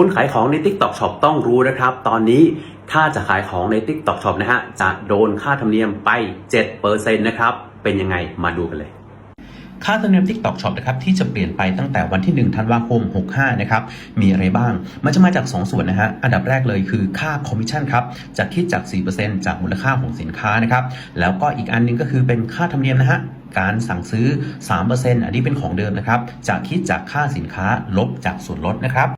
คนขายของใน TikTok Shop ต้องรู้นะครับ ตอนนี้ถ้าจะขายของใน TikTok Shop นะฮะ จะโดนค่าธรรมเนียมไป 7%นะครับ เป็นยังไงมาดูกันเลยค่าธรรมเนียม TikTok Shop นะครับที่จะเปลี่ยนไปตั้งแต่วันที่ 1 ธันวาคม 65 นะครับ มีอะไรบ้าง มันจะมาจาก 2 ส่วนนะฮะ อันดับแรกเลยคือค่าคอมมิชชั่นครับ จะคิดจาก 4%จากมูลค่าของสินค้านะครับ แล้วก็อีกอันหนึงก็คือเป็นค่าธรรมเนียมนะฮะการสั่งซื้อ 3%อันนี้เป็นของเดิมนะครับ จะคิดจากค่าสินค้าลบจากส่วนลดนะครับ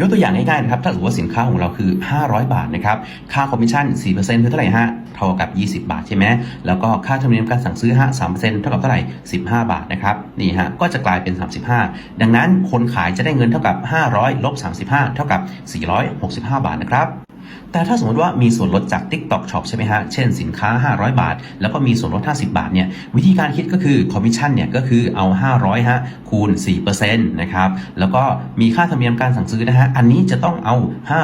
ยกตัวอย่างง่ายๆนะครับ ถ้าสมมติว่าสินค้าของเราคือ 500 บาทนะครับ ค่าคอมมิชชั่น 4%คือเท่าไหร่ฮะ เท่ากับ 20 บาทใช่ไหม แล้วก็ค่าธรรมเนียมการสั่งซื้อฮะ3%เท่ากับเท่าไหร่ 15 บาทนะครับ นี่ฮะ ก็จะกลายเป็น 35 ดังนั้นคนขายจะได้เงินเท่ากับ 500ลบ35 เท่ากับ 465 บาทนะครับ แต่ถ้าสมมติว่ามีส่วนลดจาก TikTok Shop ใช่ไหมฮะ เช่นสินค้า 500 บาท แล้วก็มีส่วนลด 50 บาทเนี่ยวิธีการคิดก็คือคอมมิชชั่นเนี่ยก็คือเอา 500 ฮะ คูณ 4%นะครับ แล้วก็มีค่าธรรมเนียมการสั่งซื้อนะฮะ อันนี้จะต้องเอา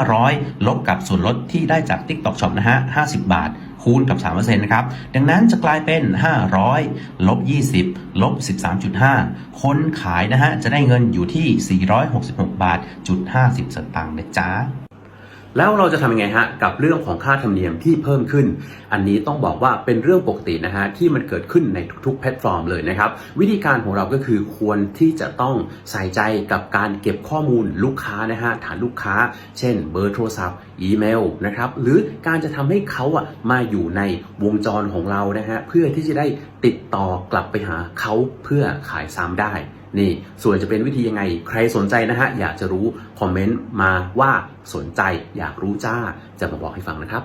500 ลบกับส่วนลดที่ได้จาก TikTok Shop นะฮะ 50 บาทคูณกับ 3%นะครับ ดังนั้นจะกลายเป็น 500 ลบ 20 ลบ 13.5 คนขายนะฮะ จะได้เงินอยู่ที่ 466 บาทจุด50 สตางค์นะจ๊ะ แล้วเราจะทำยังไงฮะกับเรื่องของค่าธรรมเนียมที่เพิ่มขึ้น อันนี้ต้องบอกว่าเป็นเรื่องปกตินะฮะที่มันเกิดขึ้นในทุกๆแพลตฟอร์มเลยนะครับ วิธีการของเราก็คือควรที่จะต้องใส่ใจกับการเก็บข้อมูลลูกค้านะฮะฐานลูกค้า เช่น เบอร์โทรศัพท์ อีเมลนะครับหรือการจะทำให้เขาอะมาอยู่ในวงจรของเรานะฮะเพื่อที่จะได้ติดต่อกลับไปหาเขาเพื่อขายซ้ำได้ นี่ส่วนจะเป็นวิธียังไง ใครสนใจนะฮะ อยากจะรู้ คอมเมนต์มาว่าสนใจอยากรู้จ้า จะมาบอกให้ฟังนะครับ